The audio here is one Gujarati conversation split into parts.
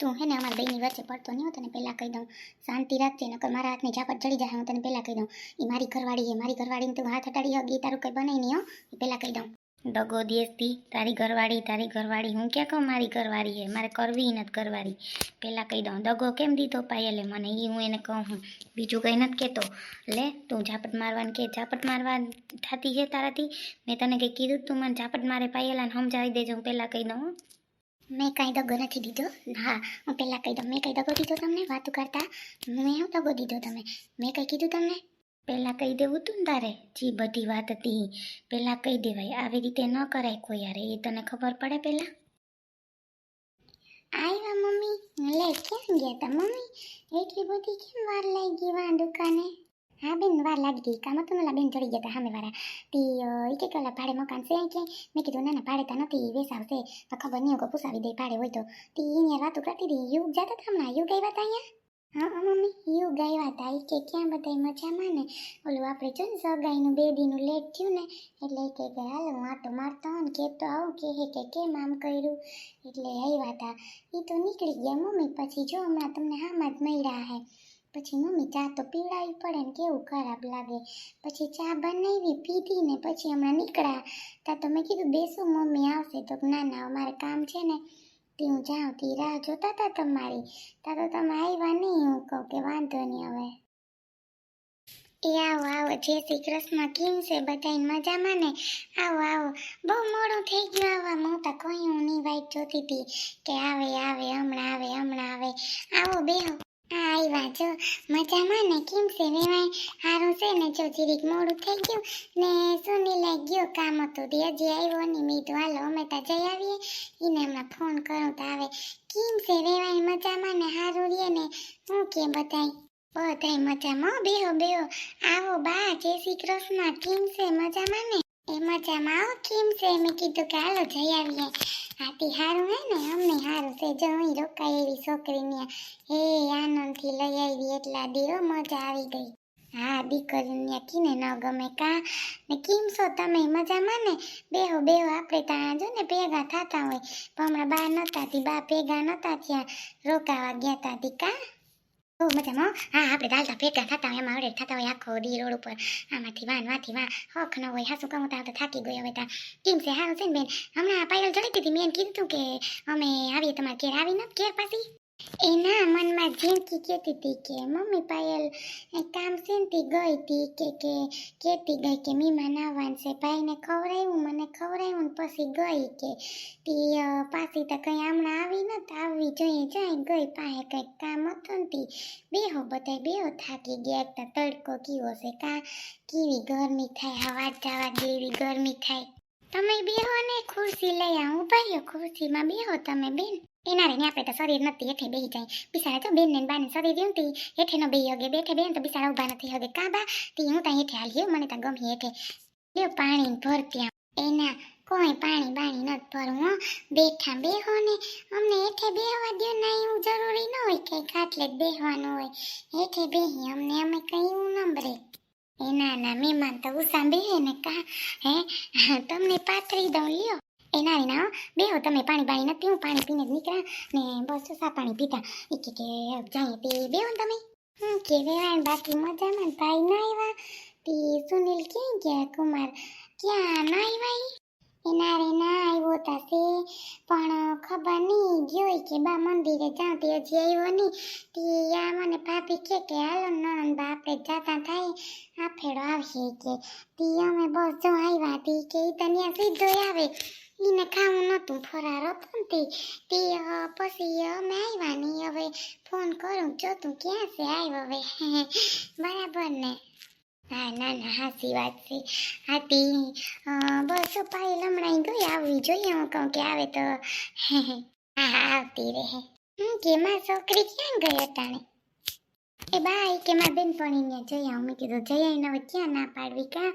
તું હે ને અમારા બેની વચ્ચે પડતો નહીં તને પહેલાં કહી દઉં. શાંતિ રાખજે, નકર મારા હાથની ઝાપટ ચડી જાય, હું તને પહેલાં કહી દઉં. એ મારી ઘરવાળી છે મારી ઘરવાળીને તું હાથ હટાડી હગી તારું કંઈ બને નહીં હો એ પહેલાં કહી દઉં. ડગો દેશથી, તારી ઘરવાળી તારી ઘરવાળી, હું ક્યાં કહું મારી ઘરવાળી છે મારે કરવી નથી ઘરવાળી. પહેલાં કહી દઉં દગો કેમ દીધો પાયલે મને એ હું એને કહું હું બીજું કંઈ નથી કહેતો. લે, તું ઝાપટ મારવાનું કે, ઝાપટ મારવા થતી છે તારાથી? મેં તને કંઈ કીધું તું મને ઝાપટ મારે પાયેલાને સમજાવી દેજો, હું પહેલાં કહી દઉં. મેં કાંઈ દગો નથી દીધો. હા, હું પહેલાં કહી દઉં. મેં કંઈ દગો દીધો તમને? વાતું કરતા મેં શું દગો દીધો તમે. મેં કંઈ કીધું તમને? પહેલાં કહી દેવું તું ને તારે. જી, બધી વાત હતી. પહેલાં કહી દેવાય. આવી રીતે ન કરાય કોઈ યાર. એ તને ખબર પડે પહેલાં? આવ્યા મમ્મી. લે કેમ ગયા તા મમ્મી? એટલી બધી કેમ વાર લાગી? વા દુકાને? હા બેન વાર લાગી ગઈ કામ હતું ઓલા બેન ચડી ગયા હતા સામે વાળા તી કે ઓલા ભાડે મકાન છે કે મેં કીધું ના ના ભાડે તો નથી વેસાવશે તો ખબર નહીં કે પૂછાવી દે ભાડે હોય તો તી એની વાતો કરતી હતી યુગ જતા હતા હમણાં યુગ આવ્યા હતા અહીંયા હા મમ્મી યુગ આવ્યા હતા એ કે ક્યાં બધા મજામાં ને ઓલું આપણે જો ને સગાઈનું બે દીનું લેટ થયું ને એટલે કે હાલો હું આટો મારતો ને કહેતો આવું કે હે કે કેમ આમ કર્યું એટલે આવ્યા હતા એ તો નીકળી ગયા મમ્મી પછી જો હમણાં તમને હામાં જ મળ્યા હે પછી મમ્મી, ચા તો પીવડાવી પડે ને કેવું ખરાબ લાગે. પછી ચા બનાવી, પીધી ને પછી હમણાં નીકળ્યા. ત્યાં તો મેં કીધું, બેસું મમ્મી, આવશે. તો ના ના, અમારે કામ છે ને. તે હું જાઉં, તી રાહ જોતા હતા તમારી. ત્યાં તો તમે આવ્યા નહીં, હું કહું કે વાંધો નહીં હવે. એ આવો આવો, જય શ્રી કૃષ્ણ, કેમ છે? બધાય મજામાં ને? આવો આવો. બહુ મોડું થઈ ગયું આવવા હું તો કહ્યું નહીં વાઈટ જોતી હતી કે આવે આવે, હમણાં આવે હમણાં આવે. આવો, બેહો. હા આવ્યા જો, મજામાં ને? કેમ છે? વેવાય સારું છે ને? જો જીરીક મોડું થઈ ગયું ને સુનીલે ગયો કામ હતું તે હજી આવ્યો ને મેં તો હાલો, અમે તો જઈ આવીએ. એને હમણાં ફોન કરું તો આવે, કેમ છે વેવાય મજામાં ને? સારું રે ને? હું કે બધાય? બધાય મજામાં. બેહો બેહો. આવો બા, જય શ્રી કૃષ્ણ. કેમ છે? મજામાં ને? એ મજામાં આવો કેમ છે? મેં કીધું કે હાલો જઈ આવીએ. હાથી સારું હે ને, અમને હારું છે. જો હું રોકાય એવી છોકરીને. હે, આનંદથી લઈ આવી એટલા દેવો મજા આવી ગઈ. હા, દીકરીને કીને ન ગમે કા? ને કેમ છો તમે? મજામાં ને? બેહો બેહો, આપણે ત્યાં જો ને ભેગા થતા હોય. પણ હમણાં બા થી બા ભેગા નતા ત્યાં રોકાવા ગયા તા તી કા? બહુ મજામાં? હા આપણે ચાલતા ભેગા થતા હોય એમાં અડેડ થતા હોય, આખો દી રોડ ઉપર. આમાંથી વાન, વાથી વા. હોખ ન હોય હાસું કહું તો થાકી ગયો હવે તા કેમ છે? હારું છે ને બેન? હમણાં પાયલ ચડી હતી મેં કીધું કે અમે આવીએ તમારે ઘેર. આવી નથી ઘેર પાછી? એના મનમાં જીણકી કહેતી હતી કે, મમ્મી પાયલ કામ છે ગઈ હતી કે કે કહેતી ગઈ કે, મીમાન આવવાનું છે. ભાઈને ખવડાવ્યું મને ખવડાવ્યું ને પછી ગઈ કે, તી પાછી તો કંઈ હમણાં આવી નથી આવવી જોઈએ જાય ગઈ, પાસે કંઈક કામ હતું ને તી. બેહો બધા બેહો થાકી ગયા. તો તડકો કેવો છે. કા, કેવી ગરમી થાય? હવા જવા જેવી ગરમી થાય. તમે બેહો ને ખુરશી લઈ આવું. ભાઈઓ ખુરશીમાં બેહો, તમે બેન. એના રે આપણે તો શરીર નથી, હેઠે બેહી જાય. બિચારા તો બેન ને બાને શરીર રહ્યું તી હેઠેનો બે હગે, બેઠે બેન તો બિચારા ઊભા નથી હગે. કા બા? તી હું ત્યાં હેઠે હાલી મને તો ગમી હેઠે. લ્યો પાણી ભર ત્યાં. એના કોઈ પાણી બાણી નથી ભરવું બેઠા બેહો ને. અમને હેઠે બેહવા દો ના એવું જરૂરી ન હોય કે ખાટલે જ બેહવાનું હોય. હેઠે બેહી, અમને અમે કયું નંબરે એના ના મહેમાન તો ઉષા બેહે ને કા? હે, તમને પાથરી દઉં, લ્યો. એ ના ના હો, બેહો તમે પાણી પાણી નથી હું પાણી પીને જ નીકળ્યા ને બસ સા પાણી પીતા એ કે કે જાય તે બેહો ને તમે. હું કે વેવાણ બાકી મજામાં ભાઈ ના આવ્યા તે સુનિલ ક્યાં ગયા કુમાર? ક્યાં ના આવ્યા? એના ના આવ્યો થશે પણ ખબર નહીં ગયો કે બા મંદિરે જાઉં તે હજી આવ્યો નહીં. તે આ મને ભાભી કે કે હાલો નણંદ બા આપણે જાતા થાય, આ ફેરો આવશે કે. તે અમે બસ જો આવ્યા તે કે તન્યા સીધો આવે. એને ખાવું નહોતું, ફરાર હતો તે. તે પછી અમે આવ્યા નહીં. હવે ફોન કરું, જો તું ક્યાં છે આવ્યો હવે. બરાબર ને? હા ના ના હાસી વાત છે. હા તી અ, બસ પાયલ હમણાં ગઈ આવવી જોઈએ. હું કહું કે આવે તો. હા હા આવતી રહે. હું કે માં છોકરી ક્યાં ગઈ અટાણે? એ બાય કે મારા બેનપણીને જઈ આવું. મેં કીધું જઈ આવીને હવે ક્યાં ના પાડવી કા?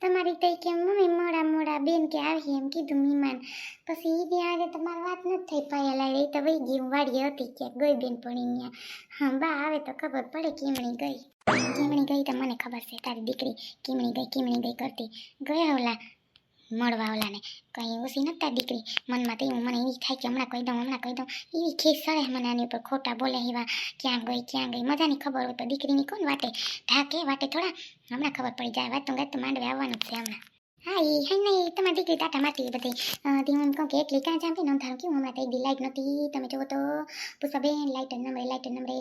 તમારી તો કે મમ્મી મોડા મોડા બેન કે આવી. એમ કીધું મીમાન. પછી એ દી આજે તમારી વાત નથી થઈ પાયા એ તો વહી ગઈ હું વાડીએ હતી ક્યાંક ગઈ બેનપણી હા બા આવે તો ખબર પડે કેમણી ગઈ. કેમણી ગઈ તો મને ખબર છે? તારી દીકરી કેમણી ગઈ કેમણી ગઈ કરતી? ગયા ઓલા, મળવા ઓલાને. કંઈ ઓછી નતા દીકરી? મનમાં એવું, મને એવી થાય કે હમણાં કહી દઉં, હમણાં કહી દઉં. એવી ખેસ સળે મને આની ઉપર ખોટા બોલે એવા. ક્યાં ગઈ ક્યાં ગઈ? મજાની ખબર હોય તો દીકરીની કોણ વાટે? ઢાકે વાટે થોડા. હમણાં ખબર પડી જાય. વાતું ગાત માંડવે આવવાનું છે હમણાં. હા એ હે નહીં તમારી દીકરી ટાટા બધી. તે હું કહું કે એકલી કાં જામ અંધારું કેવું હમણાં તો એક દી લાઈટ નહોતી. તમે જોવો તો, પુષ્પાબેન લાઈટ નંબરે લાઈટ નંબરે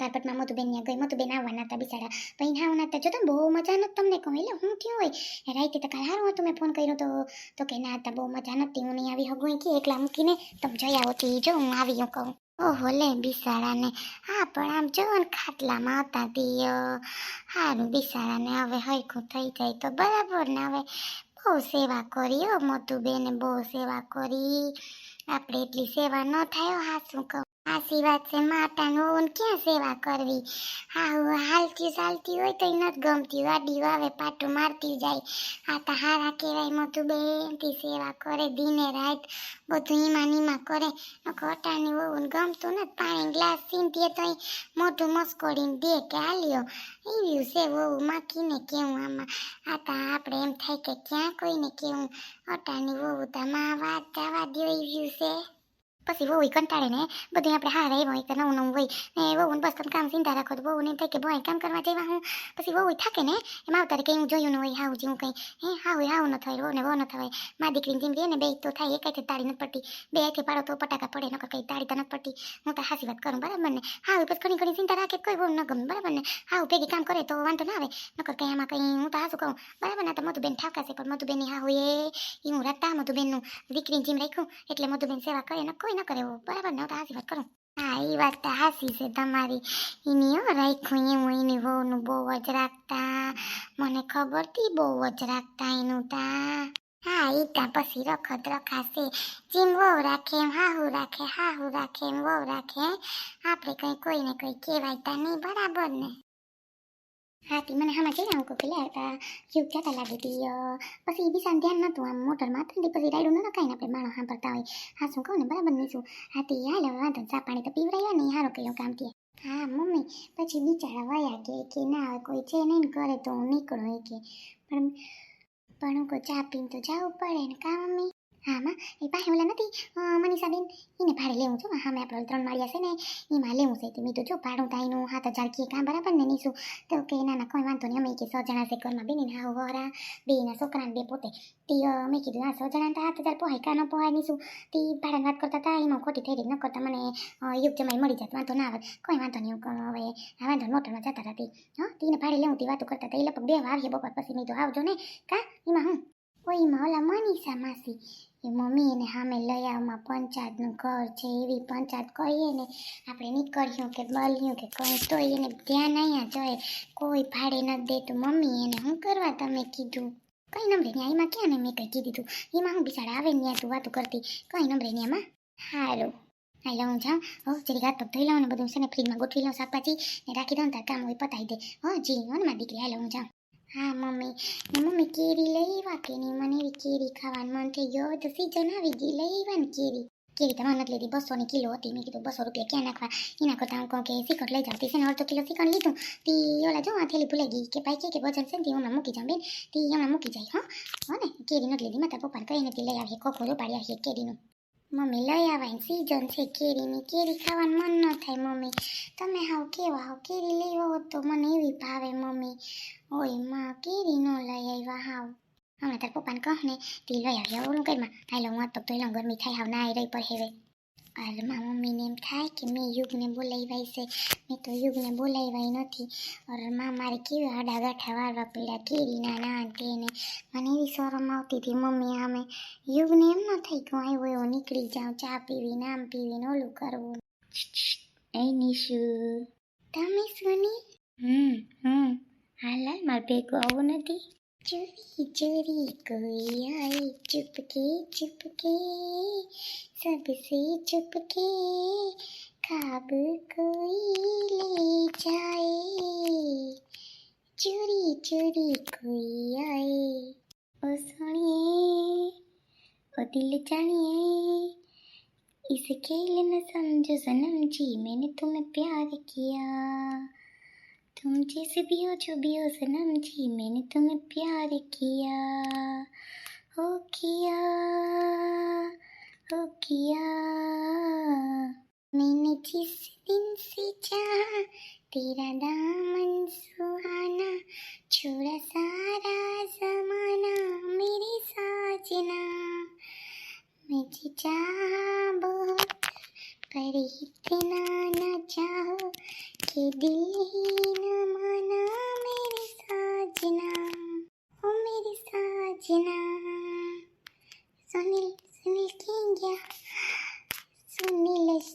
તારપટમાં મોતુબેન ત્યાં ગઈ. બેન આવવાના હતા બિચારા. પછી હા ના જો તો બહુ મજા નથી તમને કહું. એટલે હું થયું હોય? રાઈતે તો કાલ હારું હતું, મેં ફોન કર્યો તો. તો કે ના હતા બહુ મજા નથી હું નહીં આવી હગું. કે એકલા મૂકીને તમે જઈ આવો તી જો, હું આવી હું કહું. ઓહો લે બિસાડાને હા, પણ આમ જો ખાટલામાં હતા તી હારું બિસાડાને હવે હરખું થઈ જાય તો બરાબર ને હવે. બહુ સેવા કરી હો, મોટું બેને બહુ સેવા કરી. આપણે એટલી સેવા ન થાય હા શું કહું. સાચી વાત છે, માતાનો ઓન ક્યાં સેવા કરવી? હા હાલતી ચાલતી હોય તો નથી ગમતી વાડી આવે, પાટું મારતી જાય. આ તો હારા કહેવાય, મોટું બેનથી સેવા કરે, દિને રાત બધું ઈમાં નીમાં કરે. ખોટાની હોવું ગમતું નથી, પાણી ગ્લાસ સીંધીએ તો મોટું મસ્કોડીને દે કે હાલ્યો. એવી છે, વહુ માખીને કેવું આમાં? આ તો આપણે એમ થાય કે ક્યાં કોઈને કેવું? અટાની વહુ તો મા વાત જવા દો એવી છે. પછી વહુ કંટાળે ને બધું આપણે હા રહ્યો હોય કે નવું નવું હોય. ને વહુ બસ તમે કામ ચિંતા રાખો તો વહુ નહીં એમ થાય કે ભાઈ કામ કરવા જેવા હું. પછી વહુ થાકે ને, એમાં આવતા કંઈ હું જોયું ન હોય, હાવ જેવું કંઈ. હે, હાવ હાવ ન થાય વહુ ને વહુ ન થવાય મા દીકરીની રહે ને બે તો થાય એકાઈથી તાળી નથી પડતી. બે હાથે પાડો તો પટાકા પડે, નકર કંઈ તાળી તો નથી પડતી. હું તો હાસી વાત કરું, બરાબર ને? હાવ પછી ઘણી ઘણી ચિંતા રાખે, કોઈ વહુ ન ગમે, બરાબર ને? હાવ ભેગી કામ કરે તો વાંધો ના આવે. નકર કંઈ આમાં કંઈ હું તો હાસું કહું. બરાબર ને? તો મધુબેન થાકાશે પણ મધુબેન હા હોય એ હું રાખતા મધુબેનનું દીકરીની જેમ રાખ્યું, એટલે મધુબેન સેવા કરે ને કોઈ ન કરે બરાબર, ને તો હાસી વાત કરો. હા એ વાત તો હાસી છે તમારી. એની હો રાખ્યું હું એની વહુનું બહુ જ રાખતા. મને ખબર હતી બહુ જ રાખતા એનું તા. હા એ તા પછી રખત રખાશે. જેમ વહુ રાખે એમ હાહુ રાખે હાહુ રાખે એમ વહુ રાખે. આપણે કંઈ કોઈને કંઈ કહેવાય તા નહીં, બરાબર ને? હા, તી મને હામાં જઈને આવું પેલા હતા યુગ જતા લાગી હતી પછી બિસાને ધ્યાન નહોતું આમ મોટરમાં હતું પછી રાયડું ન કાંઈ આપણે માણસ સાંભળતા હોય. હા, શું કહું ને, બરાબર નહીં શું? હા, તે, હાલ હવે વાંધો ચા પાણી તો પીવડાવ્યા નહીં કર્યો કામથી હા, મમ્મી, પછી બિચારા વયા કે કે ના હવે કોઈ છે નહીં ઘરે તો હું નીકળું કે પણ પણ હું ચા પીને તો જવું પડે ને કા, મમ્મી? હા માં એ પાસે ઓલા નથી? મનીષાબેન એને ભાડે લેવું છું. હા મેં આપણે ત્રણ માળિયા છે ને, એમાં લેવું છે. તે મેં તો જો ભાડું તાઈનું હાથ હજાર કે કાં બરાબર ને નીસું તો કે ના ના કોઈ વાંધો નહીં. અમે કે સો જણા છે ઘરમાં બેન હા વરા, બે ના છોકરા બે પોતે. તે મેં કીધું, હા, સો જણા તો હાથ હજાર પોહાય, કાં ન પોહાય નીસું તે ભાડાની વાત કરતા હતા, એમાં ખોટી થઈ રહી, ન કરતા મને યોગ જમાઈ મળી જાત, વાંધો ના આવે. કોઈ વાંધો નહીં, હું હવે, આ વાંધો મોટરમાં જતા હતી હા? તેને ભાડે લેવું, તે વાતો કરતા હતા. એ લગભગ બે વાર બપોર પછી મેં તો આવજો ને. કા? એમાં હું? ઓઈમાં ઓલા મનીષા માસી? એ મમ્મી એને સામે લઈ આવમાં પંચાયતનું ઘર છે, એવી પંચાયત કહીએ ને આપણે નીકળ્યું કે બલ્યું કે કંઈ, તો એને ધ્યાન અહીંયા જોઈએ કોઈ ભાડે નથી દેતું. મમ્મી એને શું કરવા તમે કીધું? કઈ નંબરે ન્યા, એમાં ક્યાં ને મેં કંઈ કીધું તું? એમાં હું બિચારા આવે ન્યા તું વાતું કરતી. કઈ નંબરે ન્યામાં. સારું હાલો હું જાઉં હો. જરી હાથ પગ ધોઈ લઉં ને બધું છે ને, ફ્રીજમાં ગોઠવી લઉં શાકભાજી ને રાખી દઉં તાર કામ હોય પતાવી દે. હો, જી, હો મારી દીકરી, હાલો હું જાઉં હા, મમ્મી. ને મમ્મી, કેરી લઈ આવ્યા કે નહીં? મને એવી કેરી ખાવાનું મન થઈ ગયો. તો સીઝન આવી ગઈ. લઈ આવ્યા ને કેરી. કેરી તમારે નથી લીધી બસોની કિલો હતી. મેં કીધું, બસો રૂપિયા ક્યાં નાખવા? એના કરતાં હું કહું કે, સિકટ લઈ જાઉં છે ને અડધો કિલો સિકટ લીધું. તી ઓલા જો, આ થેલી ભૂલાઈ ગઈ કે ભાઈ કે કે વજન છે ને હમણાં મૂકી જાઉં બેન. તી હમણાં મૂકી જાય, હા. હો ને? કેરી નથી લીધી. માતા પપ્પાને કઈ તી લઈ આવીએ. ખોખો પાડી આવીએ કેરીનું. મમ્મી, લઈ આવવાની સીઝન છે કેરીની કેરી ખાવાનું મન ન થાય, મમ્મી. તમે હાવ કેવા, હાવ કેરી લઈ આવો તો મને એવી ભાવે, મમ્મી. ઓયમાં, કેરી ન લઈ આવ્યા હાવ. હમણાં તાર પપ્પાને કહને તે લઈ આવ્યા, ઓલું ઘરમાં હાલો, હું તો પહેલાં ગરમી થાય, હાવ ના રહી પર હેવે. અરે મારા મમ્મીને એમ થાય કે મેં યુગને બોલાવ્યા છે. મેં તો યુગને બોલાવ્યા નથી. અરે માં, મારે કેવા આડા ગાંઠા વાળવા પડ્યા કેરી ના ને તેને મને એવી શરમ આવતી હતી મમ્મી આમે યુગને એમ ન થાય કે હું આવ્યો એવો નીકળી જાઉં, ચા પીવીને આમ પીવીને ઓલું કરવું. એ નિશુ. તમે સુની હમ હમ. હાલ હાલ, મારે ભેગું આવું નથી. चोरी चोरी कोई आई चुपके चुपके सबसे चुपके खाब कोई ले जाए चोरी चोरी कोई आए ओ सोनिए ओ दिल जानिए इस खेल न समझो सनम जी मैंने तुम्हें प्यार किया तुम जैसे भी हो जो भी हो सनम जी मैंने तुम्हें प्यार किया हो किया हो किया मैंने जिस दिन से चाहा तेरा दामन सुहाना छोड़ा सारा जमाना मेरे साजना मुझे चाहा बहुत पर इतना न चाहो कि दिल ही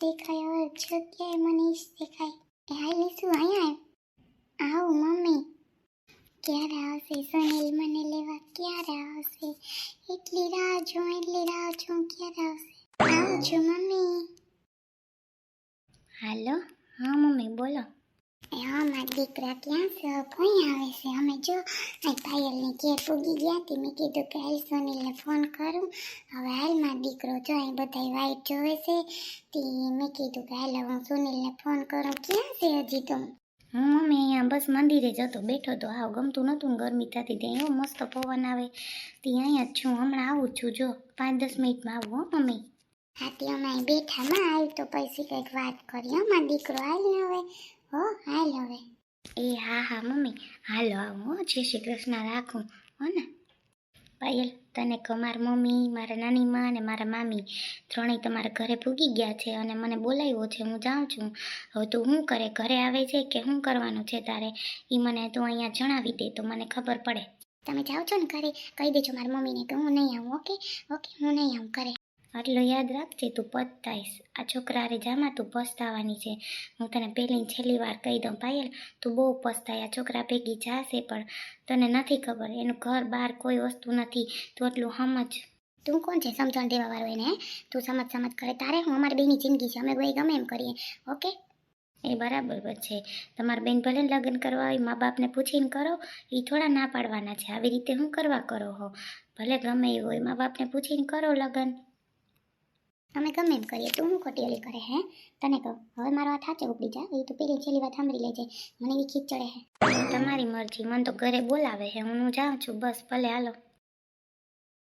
દેખાય હવે જગ્યાએ મને જ દેખાય એ હાલે શું અહીંયા આવ મમ્મી ક્યારે આવશે સુનિલ મને લેવા ક્યારે આવશે એટલી રાહ જોઉં એટલી રાહ જોઉં ક્યારે આવશે આવું છું મમ્મી હાલો હા મમ્મી બોલો એ હા મારા દીકરા ક્યાં છે કોઈ આવે છે અમે જો આ પાયલને ઘેર પૂગી ગયા હતી મેં કીધું કે હાલ સોનીલને ફોન કરું. હવે હાલ મારો દીકરો જો અહીં બધા વાઈટ જોવે છે. તે મેં કીધું કે હાલ હું સોનીલને ફોન કરું. ક્યાં છે હજી તો? હું મમ્મી અહીંયા બસ મંદિરે જતો બેઠો તો. આવ ગમતું નહોતું ને ગરમી થતી ત્યાં એવો મસ્ત પવન આવે. તે અહીંયા જ છું. હમણાં આવું છું. જો પાંચ દસ મિનિટમાં આવું હો મમ્મી. હા તે અમે બેઠામાં આવ્યું તો પછી કંઈક વાત કરી. હો મારો દીકરો હાલ ને હવે. હો હાલ હવે. એ હા હા, મમ્મી. હાલો, આવું જય શ્રી કૃષ્ણ, રાખું. હો ને. પાયલ, તને કહો મારા મમ્મી, મારા નાની માં અને મારા મામી, ત્રણેય તમારા ઘરે ભૂગી ગયા છે અને મને બોલાવ્યો છે. હું જાઉં છું. હવે તું શું કરે? ઘરે આવે છે કે શું કરવાનું છે તારે? એ મને તું અહીંયા જણાવી દે, તો મને ખબર પડે. તમે જાઓ છો ને ઘરે, કહી દેજો મારા મમ્મીને કે હું નહીં આવું, ઓકે? ઓકે, હું નહીં આવું ઘરે. આટલો યાદ રાખજે, તું પસ્તાઈશ. આ છોકરા જામાં તું પસ્તાવાની છે. હું તને પહેલી છેલ્લી વાર કહી દઉં પાયલ તું બહુ પસ્તાય. આ છોકરા ભેગી જાશે પણ તને નથી ખબર. એનું ઘર બહાર કોઈ વસ્તુ નથી. તું એટલું સમજ. તું કોણ છે? સમજણ દેવા વાળો એને? તું સમજ સમજ કરે. તારે હું? અમારી બેની જિંદગી છે. અમે બે ગમે એમ કરીએ. ઓકે? એ બરાબર છે. તમારા બેન ભલે લગ્ન કરવા હોય, મા બાપને પૂછીને કરો એ થોડા ના પાડવાના છે. આવી રીતે હું કરવા કરો હો? ભલે ગમે એવું હોય, મા બાપને પૂછીને કરો લગ્ન. અમે ગમે એમ કરીએ તું હું ખોટી ઓલી કરે હે? તને કહું. હવે મારો હાથ હાચે ઉપડી જા એ તું પેલી છેલ્લી વાત સાંભળી લેજે. મને એવી ખીચ ચડે હે. તમારી મરજી. મને તો ઘરે બોલાવે હે. હું જાઉં છું. બસ ભલે, હાલો.